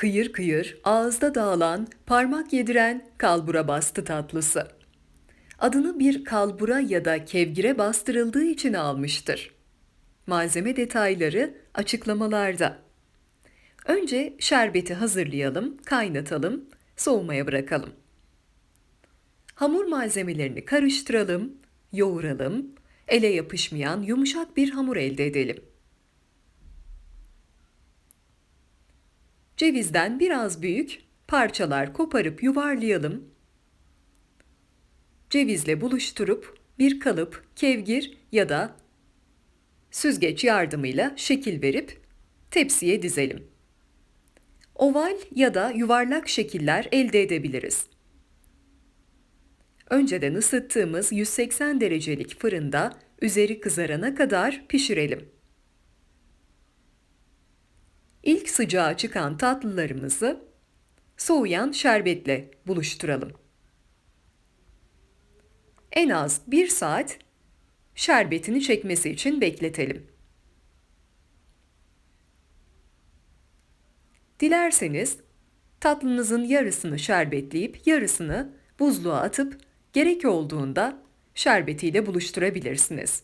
Kıyır kıyır, ağızda dağılan, parmak yediren kalbura bastı tatlısı. Adını bir kalbura ya da kevgire bastırıldığı için almıştır. Malzeme detayları açıklamalarda. Önce şerbeti hazırlayalım, kaynatalım, soğumaya bırakalım. Hamur malzemelerini karıştıralım, yoğuralım, ele yapışmayan yumuşak bir hamur elde edelim. Cevizden biraz büyük parçalar koparıp yuvarlayalım. Cevizle buluşturup bir kalıp, kevgir ya da süzgeç yardımıyla şekil verip tepsiye dizelim. Oval ya da yuvarlak şekiller elde edebiliriz. Önceden ısıttığımız 180 derecelik fırında üzeri kızarana kadar pişirelim. İlk sıcağı çıkan tatlılarımızı soğuyan şerbetle buluşturalım. En az 1 saat şerbetini çekmesi için bekletelim. Dilerseniz tatlınızın yarısını şerbetleyip yarısını buzluğa atıp gerek olduğunda şerbetiyle buluşturabilirsiniz.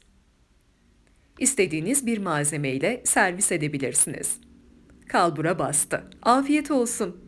İstediğiniz bir malzemeyle servis edebilirsiniz. Kalbura bastı. Afiyet olsun.